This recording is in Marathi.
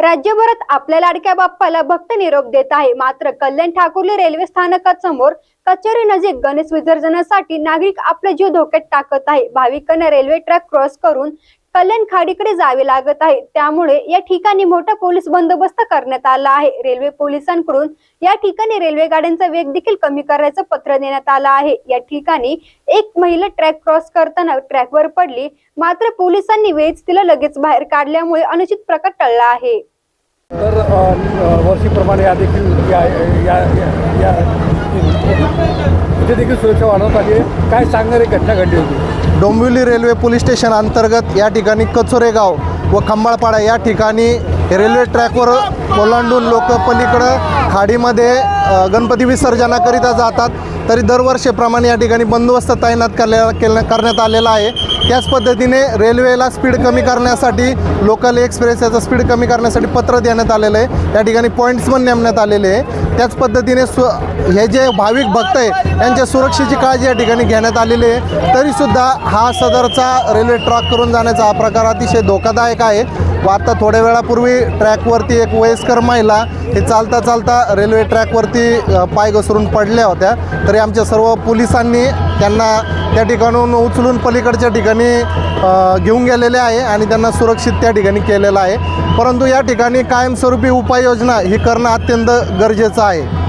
राज्यभरात आपल्या लाडक्या बाप्पाला भक्त निरोप देत आहे. मात्र कल्याण ठाकुर्ली रेल्वे स्थानकासमोर कचेरी नजीक गणेश विसर्जनासाठी नागरिक आपले जीव धोक्यात टाकत आहे. भाविकांना रेल्वे ट्रॅक क्रॉस करून कल्याण खाडीकडे जावे लागत आहे. त्यामुळे या ठिकाणी मोठा पोलीस बंदोबस्त करण्यात आला आहे. रेल्वे पोलिसांकडून या ठिकाणी रेल्वे गाड्यांचा वेग देखील कमी करण्याचं पत्र देण्यात आलं आहे. या ठिकाणी एक महिला ट्रॅक क्रॉस करताना ट्रॅकवर पडली. मात्र पोलिसांनी वेळीच तिला लगेच बाहेर काढल्यामुळे अनुचित प्रकार टळला आहे. तर वर्षीप्रमाणे या देखील या या या- या तिथे देखील सुरक्षा वाढवत आली आहे. काय सांगणारी घटना घडली होती? डोंबिवली रेल्वे पोलीस स्टेशन अंतर्गत या ठिकाणी कचोरे गाव व खंबाळपाडा या ठिकाणी रेल्वे ट्रॅकवर ओलांडून लोक पलीकडं खाडीमध्ये गणपती विसर्जनाकरिता जातात. तरी दरवर्षीप्रमाणे या ठिकाणी बंदोबस्त तैनात केल्या केल्या करण्यात आलेला आहे. त्याच पद्धतीने रेल्वेला स्पीड कमी करण्यासाठी लोकल एक्सप्रेस याचा स्पीड कमी करण्यासाठी पत्र देण्यात आलेलं आहे. या ठिकाणी पॉईंट्स पण नेमण्यात आलेले आहे. त्याच पद्धतीने सु हे जे भाविक भक्त आहे यांच्या सुरक्षेची काळजी या ठिकाणी घेण्यात आलेली आहे. तरीसुद्धा हा सदरचा रेल्वे ट्रॅक करून जाण्याचा हा प्रकार अतिशय धोकादायक आहे. व आता थोड्या वेळापूर्वी ट्रॅकवरती एक वयस्कर महिला हे चालता चालता रेल्वे ट्रॅकवरती पाय घसरून पडल्या होत्या. तरी आमच्या सर्व पोलिसांनी त्यांना त्या ठिकाणून उचलून पलीकडच्या ठिकाणी घेऊन गेलेले आहे आणि त्यांना सुरक्षित त्या ठिकाणी केलेलं आहे. परंतु या ठिकाणी कायमस्वरूपी उपाययोजना ही करणं अत्यंत गरजेचं आहे.